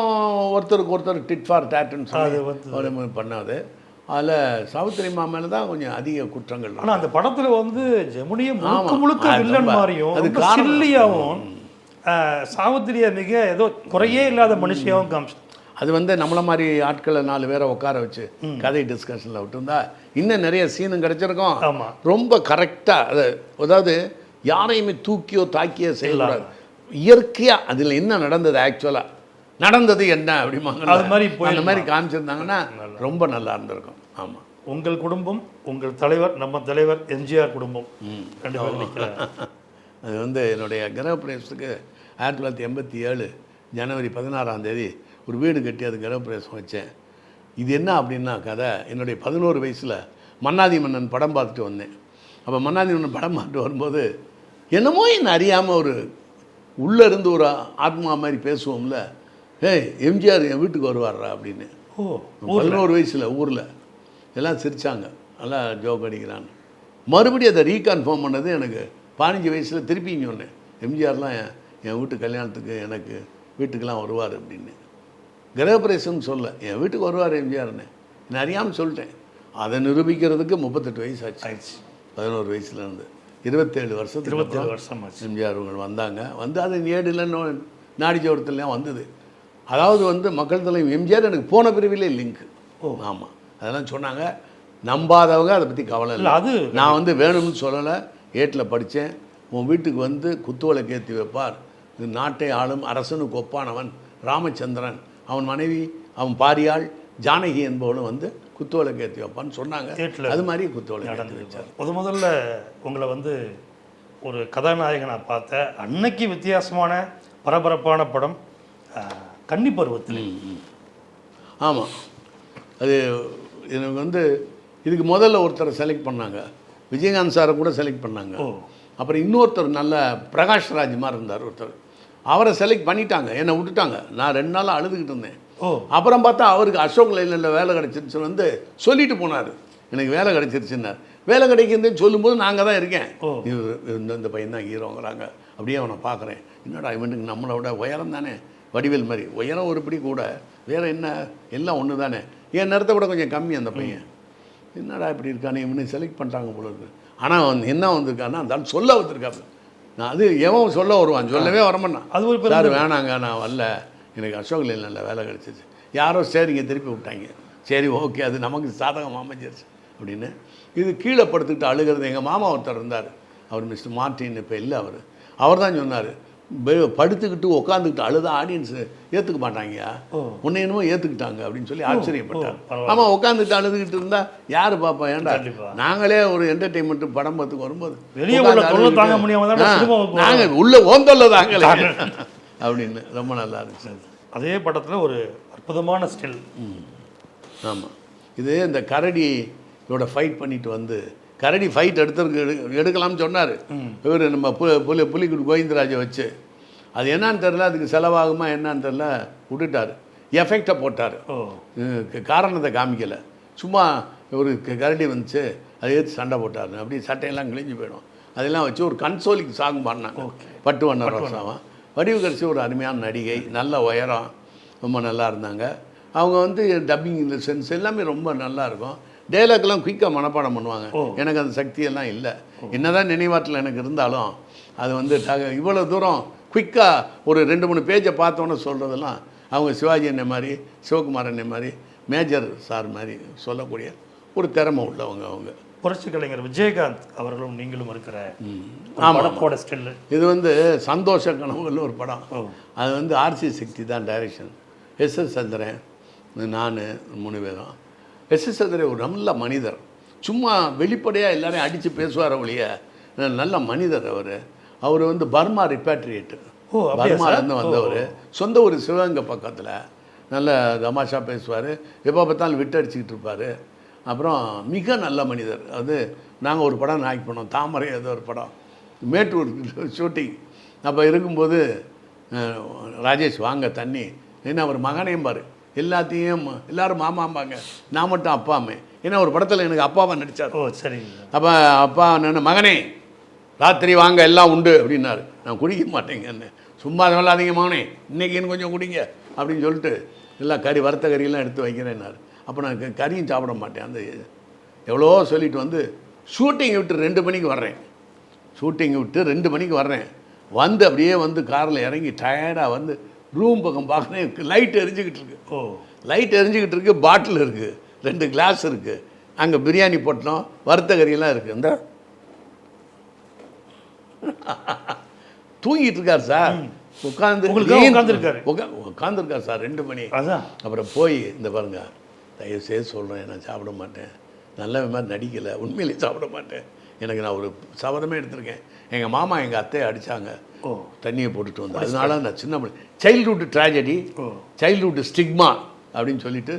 ஒருத்தருக்கு ஒருத்தர் டிட் ஃபார் டேட்டுன்னு சொல்லி பண்ணாது அதில் சாவித்திரி மாமேல தான் கொஞ்சம் அதிக குற்றங்கள் ஆனா அந்த படத்துல வந்து ஜெமினியை முழுக்க. முழுக்க வில்லன் மாதிரியும் அது. சில்லியாவும் சாவித்திரியை மிக ஏதோ குறையே இல்லாத மனுஷியாவும் காமிச்சு அது வந்து நம்மள மாதிரி ஆட்களை நாலு பேரை உட்கார வச்சு கதை டிஸ்கஷனில் விட்டுருந்தா இன்னும் நிறைய சீனும் கிடைச்சிருக்கும். ஆமா. ரொம்ப கரெக்டாக அது அதாவது யாரையுமே தூக்கியோ தாக்கியோ செய்யக்கூடாது. இயற்கையாக அதில் என்ன நடந்தது ஆக்சுவலாக நடந்தது என்ன அப்படிமாங்க அது மாதிரி அந்த. மாதிரி காமிச்சிருந்தாங்கன்னா ரொம்ப நல்லா இருந்திருக்கும். ஆமாம் உங்கள் குடும்பம் உங்கள் தலைவர் நம்ம தலைவர் எம்ஜிஆர் குடும்பம். ரெண்டு பேரும் அது வந்து என்னுடைய கிரகப்பிரவேசத்துக்கு ஆயிரத்தி தொள்ளாயிரத்தி எண்பத்தி ஏழு ஜனவரி பதினாறாம் தேதி ஒரு வீடு கட்டி அது கிரகப்பிரவேசம் வச்சேன். இது என்ன அப்படின்னா கதை என்னுடைய பதினோரு வயசில் மன்னாதி மன்னன் படம் பார்த்துட்டு வந்தேன். அப்போ மன்னாதி மன்னன் படம் பார்த்துட்டு வரும்போது என்னமோ என்ன அறியாமல் ஒரு உள்ளே இருந்து ஒரு ஆத்மா மாதிரி பேசுவோம்ல. ஏய் எம்ஜிஆர் என் வீட்டுக்கு வருவார்ரா அப்படின்னு. ஓ பதினோரு வயசில் ஊரில். எல்லாம் சிரிச்சாங்க. நல்லா ஜோக் அடிக்கிறான்னு. மறுபடியும் அதை ரீகன்ஃபார்ம் பண்ணது எனக்கு பதினஞ்சு வயசில் திருப்பி இங்கே ஒன்று எம்ஜிஆர்லாம் என் வீட்டு கல்யாணத்துக்கு எனக்கு வீட்டுக்கெல்லாம் வருவார் அப்படின்னு. கிரகப்பிரவேசம்னு சொல்ல என் வீட்டுக்கு வருவார் எம்ஜிஆர்னு. நான் அறியாமல் சொல்லிட்டேன். அதை நிரூபிக்கிறதுக்கு முப்பத்தெட்டு வயசு ஆச்சு ஆயிடுச்சு. பதினோரு வயசுலேருந்து. இருபத்தேழு வருஷத்துக்கு இருபத்தேழு வருஷம் எம்ஜிஆர் அவங்க வந்தாங்க. வந்து அது ஏடுல நாடி ஜோடத்துலாம் வந்தது. அதாவது வந்து மக்கள் தலைவர் எம்ஜிஆர் எனக்கு போன பிரிவிலே லிங்க் ஓ. ஆமாம் அதெல்லாம் சொன்னாங்க. நம்பாதவங்க அதை பற்றி கவலை இல்ல, அது- நான் வந்து வேணும்னு சொல்லலை. ஏட்டில் படித்தேன். உன் வீட்டுக்கு வந்து குத்துவலைக்கு ஏற்றி வைப்பார். இது நாட்டை ஆளும் அரசனுக்கு ஒப்பானவன் ராமச்சந்திரன். அவன் மனைவி அவன் பாரியாள் ஜானகி என்பவனும் வந்து குத்துவலைக்கு ஏற்றி வைப்பான்னு சொன்னாங்க. அது மாதிரி குத்துவலை ஏற்றி நடந்தது. வச்சார். முத முதல்ல உங்களை வந்து ஒரு கதாநாயகனை பார்த்த அன்னைக்கு வித்தியாசமான பரபரப்பான படம் கன்னி பருவத்தில். ஆமாம் அது எனக்கு வந்து இதுக்கு முதல்ல ஒருத்தரை செலக்ட் பண்ணாங்க. விஜயகாந்த் சாரை கூட செலக்ட் பண்ணாங்க. அப்புறம் இன்னொருத்தர் நல்ல பிரகாஷ் ராஜ் மாதிரி இருந்தார் ஒருத்தர். அவரை செலக்ட் பண்ணிட்டாங்க என்னை விட்டுட்டாங்க. நான் ரெண்டு நாளாக அழுதுகிட்டு இருந்தேன். ஓ. அப்புறம் பார்த்தா அவருக்கு அசோக் லைனில் வேலை கிடைச்சிருச்சுன்னு வந்து சொல்லிட்டு போனார். எனக்கு வேலை கிடைச்சிருச்சுன்னார். வேலை கிடைக்குதுன்னு சொல்லும்போது நாங்கள் தான் இருக்கேன். இந்த இந்த பையன் தான் ஹீரோங்கிறாங்க அப்படியே அவனை பார்க்குறேன். என்னடா இவனுக்கு நம்மளை விட உயரம் தானே? வடிவேல் மாதிரி. உயரம் ஒரு பிடி கூட. வேற என்ன? எல்லாம் ஒன்று தானே. என் நேரத்தை விட கொஞ்சம் கம்மி அந்த பையன். என்னடா இப்படி இருக்கானே? இவனை செலக்ட் பண்ணிட்டாங்க போல இருக்கு. ஆனால் என்ன வந்திருக்கான்னா அந்த சொல்ல வந்திருக்காப்பு நான் அது எவன் சொல்ல வருவான்? சொல்லவே வரமாட்டான். அது ஒரு சார் வேணாங்க நான் வரல. எனக்கு அசோக் லைனில் வேலை கிடச்சிச்சு. யாரோ சரிங்க திருப்பி விட்டாங்க. சரி ஓகே அது நமக்கு சாதகம் அமைஞ்சிருச்சு அப்படின்னு. இது கீழே படுத்துக்கிட்டு அழுகிறது எங்கள் மாமா ஒருத்தர் இருந்தார். அவர் மிஸ்டர் மார்ட்டின் இப்போ இல்லை அவர். அவர் தான் சொன்னார் படுத்துக்கிட்டு உட்காந்துக்கிட்டு அழுத ஆடியன்ஸ் ஏற்றுக்க மாட்டாங்கயா உன்னை என்னமோ ஏற்றுக்கிட்டாங்க அப்படின்னு சொல்லி ஆச்சரியப்பட்டார். ஆமாம் உட்காந்துட்டு அழுதுகிட்டு இருந்தா யார் ஏன்டா கண்டிப்பா. நாங்களே நாங்களே ஒரு என்டர்டெயின்மெண்ட் படம் பார்த்துக்கு வரும்போது வெளியே உள்ள உட்கார்ந்து தொல்லை தாங்க அழுதுகிட்டு, முடியாம தான் ஆ, சினிமாவுக்கு வரோம். நாங்க உள்ள ஓந்தொல்ல தாங்களே அப்படின்னு ரொம்ப நல்லா இருந்துச்சு. அதே படத்தில் ஒரு அற்புதமான ஸ்டில். ஆமாம் இது இந்த கரடியோட ஃபைட் பண்ணிட்டு வந்து கரடி ஃபைட் எடுத்துருக்கு எடு- எடுக்கலாம்னு சொன்னார். இவர் நம்ம பு புலி புலிக்குடி கோவிந்தராஜை வச்சு. அது என்னன்னு தெரில அதுக்கு செலவாகுமா என்னன்னு தெரில விட்டுட்டார். எஃபெக்டை போட்டார். காரணத்தை காமிக்கலை. சும்மா ஒரு கரடி வந்துச்சு அதை ஏற்று சண்டை போட்டார் அப்படி சட்டையெல்லாம் கிழிஞ்சு போயிடும். அதெல்லாம் வச்சு ஒரு கன்சோலிங் சாங் பாடினாங்க. பட்டு வண்ண ரோசாவா. வடிவுகரிசி ஒரு அருமையான நடிகை நல்ல உயரம் ரொம்ப நல்லா இருந்தாங்க. அவங்க வந்து டப்பிங் இந்த சென்ஸ் எல்லாமே ரொம்ப நல்லா இருக்கும். டேலாக்லாம் குயிக்காக மனப்பாடம் பண்ணுவாங்க. எனக்கு அந்த சக்தியெல்லாம் இல்லை. என்னதான் நினைவாற்றல் எனக்கு இருந்தாலும் அது வந்து இவ்வளோ தூரம் குயிக்காக ஒரு ரெண்டு மூணு பேஜை பார்த்தோன்னே சொல்கிறதெல்லாம் அவங்க சிவாஜி அண்ணன் மாதிரி சிவகுமார் அண்ணன் மாதிரி மேஜர் சார் மாதிரி சொல்லக்கூடிய ஒரு திறமை உள்ளவங்க அவங்க. புரட்சி கலைஞர் விஜயகாந்த் அவர்களும் நீங்களும் இருக்கிற படத்தோட ஸ்டில் இது வந்து சந்தோஷ கனவுகள்னு ஒரு படம். அது வந்து ஆர்சி சக்தி தான் டைரக்ஷன் எஸ் எஸ் சந்திரன் நான் மூணு பேரும். எஸ் எஸ் சந்திரன் ஒரு நல்ல மனிதர். சும்மா வெளிப்படையாக எல்லாரையும் அடித்து பேசுவார் ஒழிய நல்ல மனிதர் அவர். அவர் வந்து பர்மா ரிப்பேட்ரியேட்டு பர்மாலேருந்து வந்தவர். சொந்த ஊர் சிவகங்கை பக்கத்தில். நல்ல தமாஷா பேசுவார். எப்போ பார்த்தாலும் விட்டு அடிச்சுக்கிட்டு இருப்பார். அப்புறம் மிக நல்ல மனிதர். அது நாங்கள் ஒரு படம் நாய்க்கு பண்ணோம் தாமரை ஏதோ ஒரு படம். மேட்டூர் ஷூட்டிங். அப்போ இருக்கும்போது ராஜேஷ் வாங்க தண்ணி. ஏன்னா அவர் மகனையும் பாரு. எல்லாத்தையும் எல்லாரும் மாமாம்பாங்க நான் மட்டும் அப்பாமே ஏன்னா ஒரு படத்தில் எனக்கு அப்பாவை நடித்தார் ஓ சரிங்க. அப்போ அப்பா நான் மகனே ராத்திரி வாங்க எல்லாம் உண்டு அப்படின்னாரு. நான் குடிக்க மாட்டேங்கன்னு. சும்மா சொல்லாதீங்க மகனே இன்னைக்கு இன்னும் கொஞ்சம் குடிங்க அப்படின்னு சொல்லிட்டு எல்லாம் கறி வறுத்த கறியெல்லாம் எடுத்து வைக்கிறேன்னாரு. அப்போ நான் கறியும் சாப்பிட மாட்டேன். அந்த எவ்வளோ சொல்லிட்டு வந்து ஷூட்டிங் விட்டு ரெண்டு மணிக்கு வர்றேன். ஷூட்டிங் விட்டு ரெண்டு மணிக்கு வர்றேன். வந்து அப்படியே வந்து காரில் இறங்கி டயர்டாக வந்து ரூம் பக்கம் பார்க்குறேன் லைட் எரிஞ்சுக்கிட்டு இருக்கு. ஓ. லைட் எரிஞ்சுக்கிட்டு இருக்கு பாட்டில் இருக்குது ரெண்டு கிளாஸ் இருக்குது அங்கே பிரியாணி பொட்டலம் வறுத்த கறியெல்லாம் இருக்குது இந்த. தூங்கிட்டு இருக்கார் சார். உட்காந்து உங்களுக்காக உட்கார்ந்திருக்காரு. உட்காந்துருக்கார் சார் ரெண்டு மணி. அதான். அப்புறம் போய் இந்த பாருங்க தயவு செய்து சொல்கிறேன் நான் சாப்பிட மாட்டேன். நல்ல மாதிரி நடிக்கலை உண்மையிலேயே சாப்பிட மாட்டேன். எனக்கு நான் ஒரு சபதமே எடுத்திருக்கேன். எங்கள் மாமா எங்கள் அத்தையை அடித்தாங்க ஓ. தண்ணியை போட்டுட்டு வந்தேன் அதனால நான் சின்ன சைல்ட்ஹுட் ட்ராஜடி ஓ. சைல்ட்ஹுட் ஸ்டிக்மா அப்படின்னு சொல்லிட்டு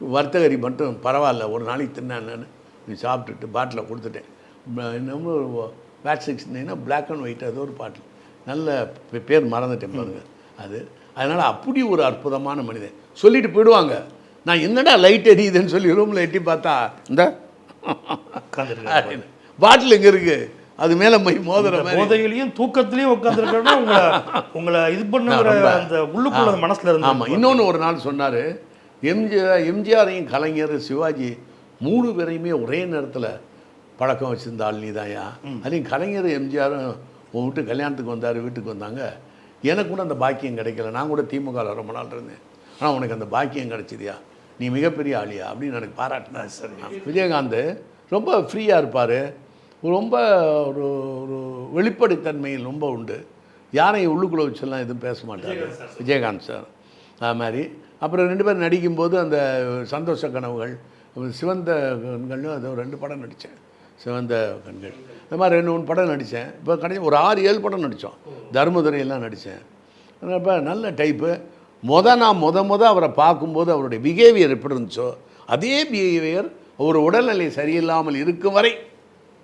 வர்த்தகரி மட்டும் பரவாயில்ல ஒரு நாளைக்கு தின்னான்னு நீ சாப்பிட்டுட்டு பாட்டில் கொடுத்துட்டேன். இன்னமும் ஒரு பேட் சிக்ஸ்னா பிளாக் அண்ட் ஒயிட் அது ஒரு பாட்டில் நல்ல பேர் மறந்துட்டேன் பாருங்க. அது அதனால் அப்படி ஒரு அற்புதமான மனிதன். சொல்லிட்டு போயிடுவாங்க. நான் என்னடா லைட் எரியுதுன்னு சொல்லி ரூமில் எட்டி பார்த்தா இந்த பாட்டில் இங்கே இருக்கு? அது மேலே போய் மோதுற போதையிலையும் தூக்கத்திலையும் உட்காந்துருக்கா உங்களை உங்களை இது ரொம்ப- அந்த உள்ளுக்குள்ள மனசுல இருந்து ஆமாம் இன்னொன்று ஒரு நாள் சொன்னார் எம்ஜிஆர் எம்ஜிஆரையும் கலைஞர் சிவாஜி மூணு பேரையுமே ஒரே நேரத்தில் பழக்கம் வச்சிருந்த ஆள் நீதாயா அதையும் கலைஞர் எம்ஜிஆரும் உன் வீட்டு கல்யாணத்துக்கு வந்தார் வீட்டுக்கு வந்தாங்க. எனக்கு கூட அந்த பாக்கியம் கிடைக்கல. நான் கூட திமுகவில் ரொம்ப நாள் இருந்தேன். ஆனால் உனக்கு அந்த பாக்கியம் கிடைச்சிதியா? நீ மிகப்பெரிய ஆளியா? அப்படின்னு எனக்கு பாராட்டினார் சரி. விஜயகாந்த் ரொம்ப ஃப்ரீயாக இருப்பார். ரொம்ப ஒரு ஒரு வெளிப்படைத்தன்மையில் ரொம்ப உண்டு. யாரையும் உள்ளுக்குள்ளே வச்செல்லாம் எதுவும் பேச மாட்டார் விஜயகாந்த் சார். அது மாதிரி. அப்புறம் ரெண்டு பேரும் நடிக்கும்போது அந்த சந்தோஷ கனவுகள் சிவந்த கண்கள்னு அது ஒரு ரெண்டு படம் நடித்தேன் சிவந்த கண்கள். இந்த மாதிரி ரெண்டு மூணு படம் நடித்தேன் இப்போ கடைசி ஒரு ஆறு ஏழு படம் நடித்தோம் தர்மதுரையெல்லாம் நடித்தேன் இப்போ நல்ல டைப்பு முத நான் முத முத அவரை பார்க்கும்போது அவருடைய பிஹேவியர் எப்படி இருந்துச்சோ அதே பிஹேவியர் ஒரு உடல்நிலை சரியில்லாமல் இருக்கும் வரை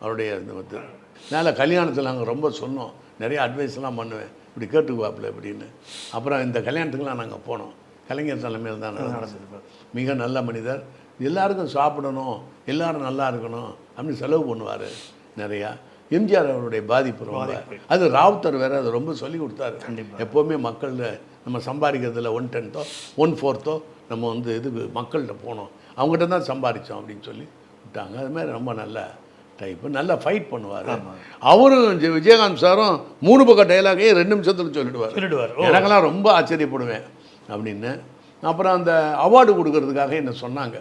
அவருடைய வந்து அதனால் கல்யாணத்தில் நாங்கள் ரொம்ப சொன்னோம். நிறைய அட்வைஸ்லாம் பண்ணுவேன். இப்படி கேட்டுக்குவாப்புல அப்படின்னு அப்புறம் இந்த கல்யாணத்துக்குலாம் நாங்கள் போனோம். கலைஞர் தலைமையில் தான் நடந்தது. மிக நல்ல மனிதர். எல்லாருக்கும் சாப்பிடணும். எல்லாரும் நல்லா இருக்கணும் அப்படின்னு செலவு பண்ணுவார் நிறையா. எம்ஜிஆர் அவருடைய பாதிப்பு ரொம்ப. அது ராவுத்தர் வேற அது ரொம்ப சொல்லி கொடுத்தாரு. எப்போவுமே மக்கள் நம்ம சம்பாதிக்கிறதுல ஒன் டென்த்தோ ஒன் ஃபோர்த்தோ நம்ம வந்து இதுக்கு மக்கள்கிட்ட போனோம். அவங்ககிட்ட தான் சம்பாதிச்சோம் அப்படின்னு சொல்லி விட்டாங்க. அது மாதிரி ரொம்ப நல்ல டைப்பு நல்லா ஃபைட் பண்ணுவார். அவரும் விஜயகாந்த் சாரும் மூணு பக்கம் டைலாகையும் ரெண்டு நிமிஷத்தில் சொல்லிடுவார். சொல்லிடுவார். எனக்கெல்லாம் ரொம்ப ஆச்சரியப்படுவேன் அப்படின்னு. அப்புறம் அந்த அவார்டு கொடுக்கறதுக்காக என்ன சொன்னாங்க?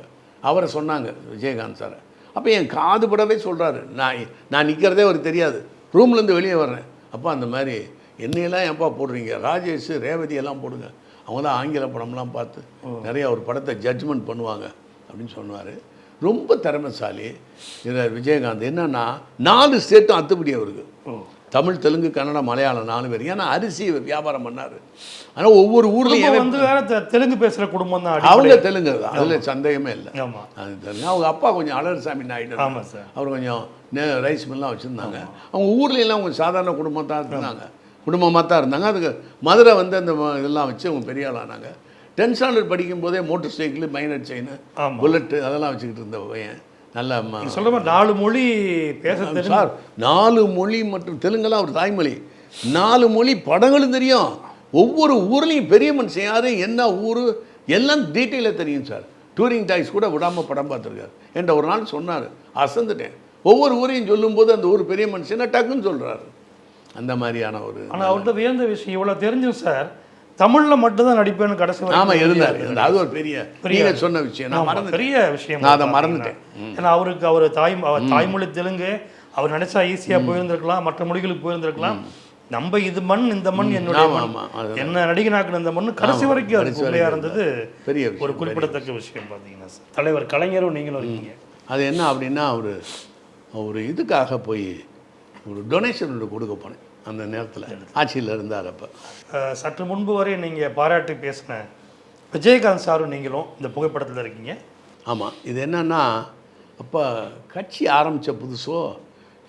அவரை சொன்னாங்க விஜயகாந்த் சாரை. அப்போ என் காது படவே சொல்கிறாரு நான் நான் நிற்கிறதே அவருக்கு தெரியாது. ரூம்லேருந்து வெளியே வர்றேன். அப்போ அந்த மாதிரி என்னையெல்லாம் ஏன்பா போடுறீங்க? ராஜேஷ் ரேவதி எல்லாம் போடுங்க. அவங்க தான் ஆங்கில படம்லாம் பார்த்து நிறைய ஒரு படத்தை ஜட்ஜ்மெண்ட் பண்ணுவாங்க அப்படின்னு சொன்னார். ரொம்ப திறமைசாலி. இதில் விஜயகாந்த். என்னன்னா நாலு ஸ்டேட்டும் அத்துப்படி அவருக்கு. தமிழ் தெலுங்கு கன்னடம் மலையாளம் நாலு பேர். ஏன்னா அரிசி வியாபாரம் பண்ணார். ஆனால் ஒவ்வொரு ஊர்லேயும் வந்து வேற தெலுங்கு பேசுற குடும்பம் தான் அவங்க. தெலுங்கு தான். அதில் சந்தேகமே இல்லை. அது தெலுங்கு. அவங்க அப்பா கொஞ்சம் அழகர்சாமி நாயுடு. ஆமா சார். அவர் கொஞ்சம் நே- ரைஸ் மில்லாம் வச்சுருந்தாங்க. அவங்க ஊர்ல எல்லாம் அவங்க சாதாரண குடும்பம் தான் இருந்தாங்க. குடும்பமாக தான் இருந்தாங்க. அதுக்கு மதுரை வந்து அந்த இதெல்லாம் வச்சு அவங்க பெரிய ஆளானாங்க. டென்த் ஸ்டாண்டர்ட் படிக்கும் போதே motorcycle minor chain. Bullet அதெல்லாம் வச்சுக்கிட்டு இருந்த பையன் நல்ல மாதிரி நாலு மொழி பேச சார் நாலு மொழி மற்றும் தெலுங்கெல்லாம் அவர் தாய்மொழி. நாலு மொழி படங்களும் தெரியும். ஒவ்வொரு ஊர்லேயும் பெரிய மனுஷன் யார் என்ன ஊர் எல்லாம் டீட்டெயிலாக தெரியும் சார். டூரிங் டாய்ஸ் கூட விடாமல் படம் பார்த்துருக்காரு. என்கிட்ட ஒரு நாள் சொன்னார் அசந்துட்டேன். ஒவ்வொரு ஊரையும் சொல்லும்போது அந்த ஊர் பெரிய மனுஷனா டக்குன்னு சொல்கிறாரு அந்த மாதிரியான ஒரு ஆனா அவர்கிட்ட வியந்த விஷயம் இவ்வளவு தெரிஞ்சும் சார். தமிழ்ல மட்டும்தான் நடிப்பேன்னு கடைசி ஆமாம் இருந்தார். அது ஒரு பெரிய பெரிய- சொன்ன விஷயம். நான் ஆமா, மறந்துட்டேன். பெரிய விஷயம் நான் அதை அது மறந்துட்டேன். ஏன்னா அவருக்கு அவர் தாய் அவர் தாய்மொழி தெலுங்கு. அவர் நினைச்சா ஈஸியா போயிருந்திருக்கலாம் மற்ற மொழிகளுக்கு போயிருந்திருக்கலாம். நம்ம இது மண் இந்த மண் என்னுடைய ஆமா, ஆமா. என்ன நடிகனாக்குன இந்த மண் கடைசி ஆமா, வரைக்கும் கடைசி அதுக்கு உண்மையா வரைக்கும் இருந்தது பெரிய ஒரு குறிப்பிடத்தக்க விஷயம். பாத்தீங்கன்னா சார். தலைவர் கலைஞரும் நீங்களும் இருக்கீங்க. அது என்ன அப்படின்னா அவர் ஒரு இதுக்காக போய் ஒரு டொனேஷன் ஒன்று கொடுக்க போனேன். அந்த நேரத்தில். ஆட்சியில் இருந்தார் அப்போ. சற்று முன்பு வரை நீங்க பாராட்டி பேசின விஜயகாந்த் சாரும் நீங்களும் இந்த புகைப்படத்துல இருக்கீங்க. ஆமாம் இது என்னன்னா அப்போ கட்சி ஆரம்பித்த புதுசோ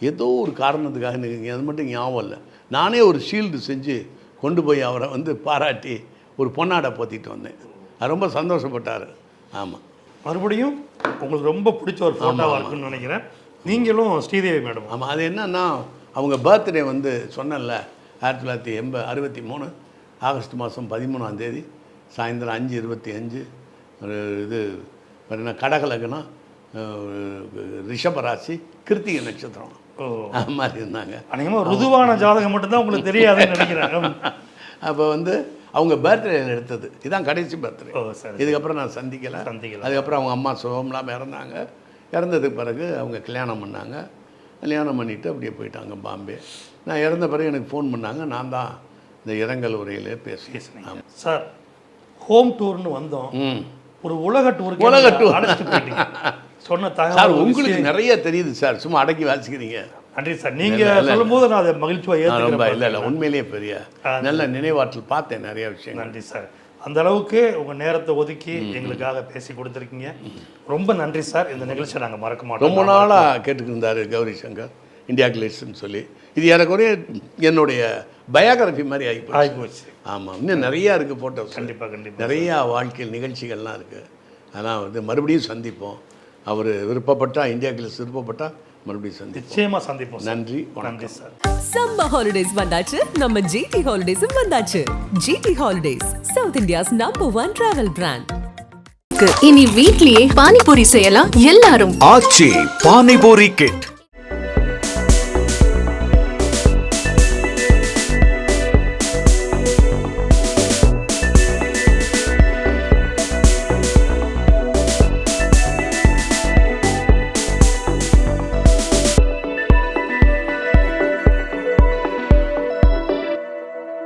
ஏதோ ஒரு காரணத்துக்காக எனக்கு அது மட்டும் ஞாபகம் இல்லை. நானே ஒரு ஷீல்டு செஞ்சு கொண்டு போய் அவரை வந்து பாராட்டி ஒரு பொன்னாடை போத்திட்டு வந்தேன். அது ரொம்ப சந்தோஷப்பட்டார். ஆமாம் மறுபடியும் உங்களுக்கு ரொம்ப பிடிச்ச ஒரு போட்டோவா இருக்குன்னு நினைக்கிறேன். நீங்களும் ஸ்ரீதேவி மேடம். ஆமாம் அது என்னன்னா அவங்க பர்த்டே வந்து சொன்னேன்ல ஆயிரத்தி தொள்ளாயிரத்தி எண்ப அறுபத்தி மூணு ஆகஸ்ட் மாதம் பதிமூணாம் தேதி சாயந்தரம் அஞ்சு இருபத்தி அஞ்சு ஒரு இது என்ன கடகலகனம் ரிஷபராசி கிருத்திகை நட்சத்திரம். ஓ. அது மாதிரி இருந்தாங்க. அநேகமா ருதுவான ஜாதகம் மட்டும்தான் உங்களுக்கு தெரியாதுன்னு நினைக்கிறேன். அப்போ வந்து அவங்க பர்த்டே எடுத்தது. இதான் கடைசி பர்த்டே ஓ சரி இதுக்கப்புறம் நான் சந்திக்கலை. சந்திக்கல. அதுக்கப்புறம் அவங்க அம்மா சுகம்லாம் இறந்தாங்க. இறந்ததுக்கு பிறகு அவங்க கல்யாணம் பண்ணாங்க. கல்யாணம் பண்ணிவிட்டு அப்படியே போயிட்டாங்க பாம்பே. நான் இறந்த பிறகு எனக்கு ஃபோன் பண்ணாங்க. நான் தான் இந்த இரங்கல் உரையிலே ஆமாம் சார் ஹோம் டூர்னு வந்தோம். ஒரு உலக டூருக்கு உலக போயிட்டீங்க. சொன்ன தகவல் உங்களுக்கு விஷயம். நிறைய தெரியுது சார். சும்மா அடக்கி வாசிக்கிறீங்க. நன்றி சார். நீங்க இல்ல, இல்ல. சொல்லும்போது நான் அதை மகிழ்ச்சியா நான் ரொம்ப இல்லை இல்லை. ஏற்றுக்கிறேன் உண்மையிலேயே பெரிய நல்ல நினைவாற்றல் பார்த்தேன் நிறைய விஷயங்கள். நன்றி சார். அந்த அளவுக்கு உங்க நேரத்தை ஒதுக்கி எங்களுக்காக பேசி கொடுத்துருக்கீங்க. ரொம்ப நன்றி சார். இந்த நிகழ்ச்சியை நாங்க மறக்க மாட்டோம். ரொம்ப நாளாக கேட்டுக்கிட்டு இருந்தார் கௌரி சங்கர் இந்தியா கிளேட்ஸ்னு சொல்லி. இது ஏறக்குறைய என்னுடைய பயோகிராஃபி மாதிரி ஆகிப்போச்சு ஆகிப்போச்சு ஆமாம் இன்னும் நிறையா இருக்குது ஃபோட்டோஸ் கண்டிப்பா கண்டிப்பா. நிறையா வாழ்க்கையில் நிகழ்ச்சிகள்லாம் இருக்குது அதெல்லாம் வந்து மறுபடியும் சந்திப்போம். அவர் விருப்பப்பட்டா இந்தியா கிளேஸ் விருப்பப்பட்டா மறுபடியும் நிச்சயமா சந்திப்போம். நன்றி வணக்கம். நன்றி சார். சம்மர் ஹாலிடேஸ் வந்தாச்சு. நம்ம ஜிடி ஹாலிடேஸும் வந்தாச்சு. GT holidays South India's number one travel brand இனி வீட்லயே பானிபூரி செய்யலாம் எல்லாரும். ஆச்சி பானிபூரி கிட்